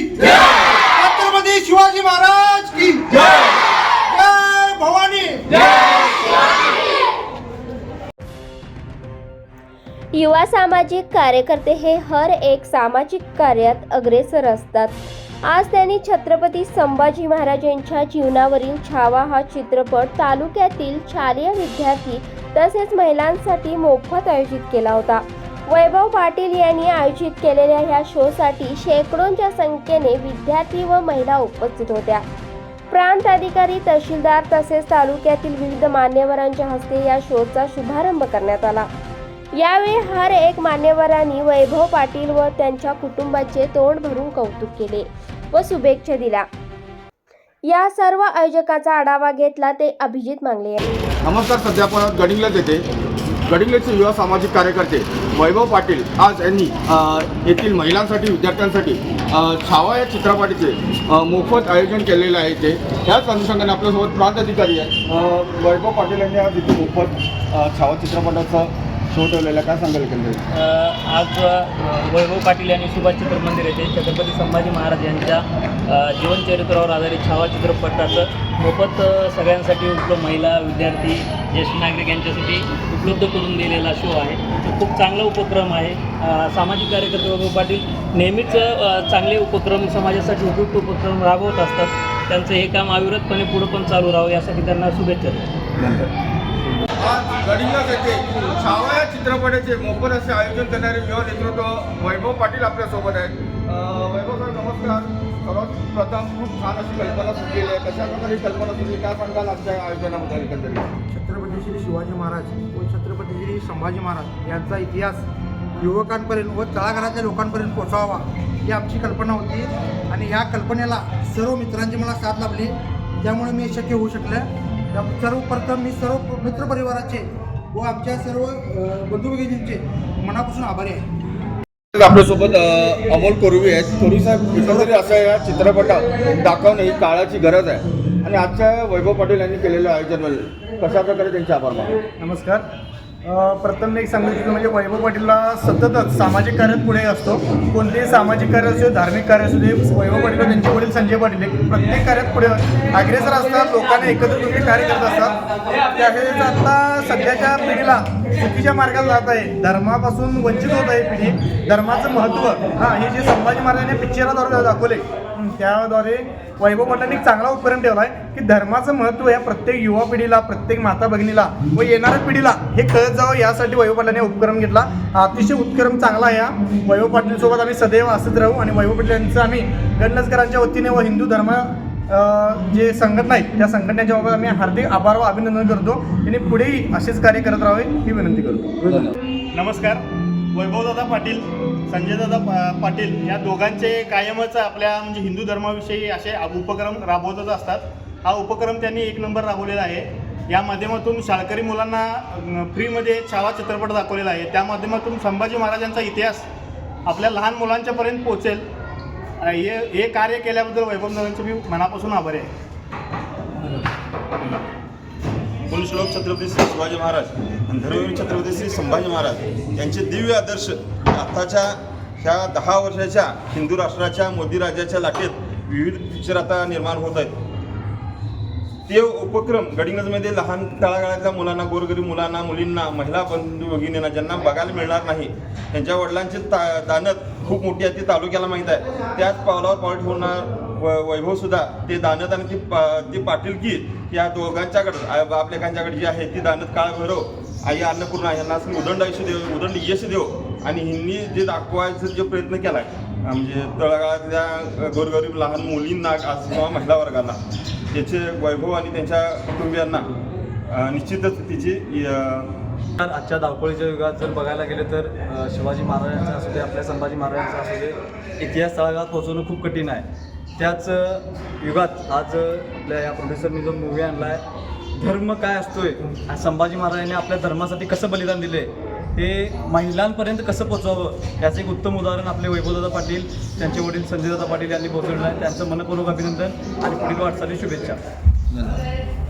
छत्रपती शिवाजी महाराज की जय भवानी! युवा सामाजिक कार्यकर्ते हे हर एक सामाजिक कार्यात अग्रेसर असतात. आज त्यांनी छत्रपती संभाजी महाराजांच्या जीवनावरील छावा हा चित्रपट तालुक्यातील शालेय विद्यार्थी तसेच महिलांसाठी मोफत आयोजित केला होता. वैभव पाटील यांनी आयोजित केलेल्या ह्या शोसाठी शेकडोंच्या संख्येने विद्यार्थी व महिला उपस्थित होत्या. प्रांत अधिकारी तहसीलदार तसेच तालुक्यातील विविध मान्यवरांच्या हस्ते या शोचा शुभारंभ करण्यात आला. यावेळी हर एक मान्यवरांनी वैभव पाटील व त्यांच्या कुटुंबाचे तोंड भरून कौतुक केले व शुभेच्छा दिल्या. या सर्व आयोजकाचा आढावा घेतला ते अभिजित मांगले यांनी. नमस्कार सध्या आपण गडिंगला येथे गडिंग्लजचे युवा सामाजिक कार्यकर्ते वैभव पाटील आज यांनी येथील महिलांसाठी विद्यार्थ्यांसाठी छावा या चित्रपटाचे मोफत आयोजन केलेलं आहे ते त्याच अनुषंगाने आपल्यासोबत प्रांत अधिकारी आहे वैभव पाटील यांनी आज इथे मोफत छावा चित्रपटाचं आहे. काय सांगाल एकंदरीत अ, आज वैभव पाटील यांनी सुभाष चित्र मंदिर येथे छत्रपती संभाजी महाराज यांच्या जीवनचरित्रावर आधारित छावा चित्रपटाचं मोफत सगळ्यांसाठी उपलब्ध महिला विद्यार्थी ज्येष्ठ नागरिक यांच्यासाठी उपलब्ध करून दिलेला शो आहे. तो खूप चांगला उपक्रम आहे. सामाजिक कार्यकर्ते वैभव पाटील नेहमीच चांगले उपक्रम समाजासाठी उपयुक्त उपक्रम राबवत असतात. त्यांचं हे काम अविरतपणे पुढं पण चालू राहावं यासाठी त्यांना शुभेच्छा देतो. आज येथे छावा या चित्रपटाचे मोफत असे आयोजन करणारे युवा नेतृत्व वैभव पाटील आपल्यासोबत आहेत. वैभव सर नमस्कार. सर्वात प्रथम खूप छान अशी कल्पना सुचलेली आहे. कशा प्रकारे कल्पना सुचली काय सांगाल आजच्या आयोजनामध्ये एकंदरीत? छत्रपती श्री शिवाजी महाराज व छत्रपती श्री संभाजी महाराज यांचा इतिहास युवकांपर्यंत व तळागाळातल्या लोकांपर्यंत पोहोचावा ही आमची कल्पना होती. आणि ह्या कल्पनेला सर्व मित्रांची मला साथ लाभली. त्यामुळे मी शक्य होऊ शकलं. सर्वप्रथम मी सर्व मित्रपरिवाराचे व आमच्या सर्व अ, बंधू भगिनींचे मनापासून आभारी आहे. आपल्यासोबत अमोल कोरवी आहेत. कोरवी साहेब एकंदरीत असं या चित्रपटात दाखवणं ही काळाची गरज आहे. आणि आजच्या वैभव पाटील यांनी केलेलं आयोजन कशा प्रकारे त्यांचे आभार मानतो? नमस्कार. प्रथम एक सांगितलं म्हणजे वैभव पाटीलला सततच सामाजिक कार्यात पुढे असतो. कोणतेही सामाजिक कार्य असू दे धार्मिक कार्य असू दे वैभव पाटील त्यांचे वडील संजय पाटील प्रत्येक कार्यात पुढे अग्रेसर असतात लोकांना एकत्र तुम्ही कार्य करत असतात. त्यावेळेस आता सध्याच्या पिढीला चुकीच्या मार्गाला जात आहे. धर्मापासून वंचित होत आहे पिढी. धर्माचं महत्त्व हां हे जे संभाजी महाराजांनी पिक्चराद्वारे दाखवले त्याद्वारे वैभव पाटलांनी एक चांगला उपकरण ठेवला आहे की धर्माचं महत्त्व या प्रत्येक युवा पिढीला प्रत्येक माता भगिनीला व येणाऱ्या पिढीला हे कळत जावं. यासाठी वैभव पाटलांनी उपक्रम घेतला. अतिशय उपक्रम चांगला आहे वैभव पाटीलसोबत आम्ही सदैव असत राहू आणि वैभव पाटील यांचं आम्ही गणलसकरांच्या वतीने व हिंदू धर्म जे संघटना आहेत त्या संघटनेच्या बाबत आम्ही हार्दिक आभार व अभिनंदन करतो. आणि पुढेही असेच कार्य करत राहावे ही विनंती करतो. नमस्कार. वैभवदादा पाटील संजयदादा पाटील या दोघांचे कायमच आपल्या म्हणजे हिंदू धर्माविषयी असे उपक्रम राबवतच असतात. हा उपक्रम त्यांनी एक नंबर राबवलेला आहे. या माध्यमातून शाळकरी मुलांना फ्रीमध्ये छावा चित्रपट दाखवलेला आहे. त्या माध्यमातून संभाजी महाराजांचा इतिहास आपल्या लहान मुलांच्यापर्यंत पोहोचेल. हे हे कार्य केल्याबद्दल वैभवदादांचे मी मनापासून आभारी आहे. कुलश्लोक छत्रपती श्री शिवाजी महाराज आणि धर्मवीर छत्रपती श्री संभाजी महाराज यांचे दिव्य आदर्श आताच्या ह्या दहा वर्षाच्या हिंदू राष्ट्राच्या मोदी राजाच्या लाटेत विविध पिक्चर आता निर्माण होत आहेत. ते उपक्रम गडिंगजमध्ये लहान तळागाळातल्या मुलांना गोरगरीब मुलांना मुलींना महिला बंधू भगिनींना ज्यांना बघायला मिळणार नाही त्यांच्या वडिलांचे ता दानत खूप मोठी आहे ती तालुक्याला माहीत आहे. त्याच पावलावर पाऊल ठेवणार व वैभवसुद्धा ते दानत आणि ती पा ती पाटीलकी या दोघांच्याकडं आ- बापलेकांच्याकडे जी आहे ती दानत काळ भैरव आई अन्नपूर्णा यांना असं उदंड आयुष्य देव उदंड यश देव आणि हिंनी जे दाखवायचा जो प्रयत्न केला म्हणजे तळागाळातल्या गोरगरीब लहान मुलींना किंवा महिला वर्गाला त्याचे वैभव आणि त्यांच्या कुटुंबियांना निश्चितच तिची तर आजच्या धावपळीच्या युगात जर बघायला गेलं तर शिवाजी महाराजांचं असू दे आपल्या संभाजी महाराजांचा असू दे इतिहास तळागाळात पोहोचवणं खूप कठीण आहे. त्याच युगात आज आपल्या या प्रोड्युसरनी जो मूवी आणला आहे धर्म काय असतोय संभाजी महाराजांनी आपल्या धर्मासाठी कसं बलिदान दिले हे महिलांपर्यंत कसं पोचवावं याचं एक उत्तम उदाहरण आपले वैभवदादा पाटील त्यांचे वडील संजयदादा पाटील यांनी पोहोचवलेलं आहे. त्यांचं मनपूर्वक अभिनंदन आणि पुढील वाटचाली शुभेच्छा. धन्यवाद.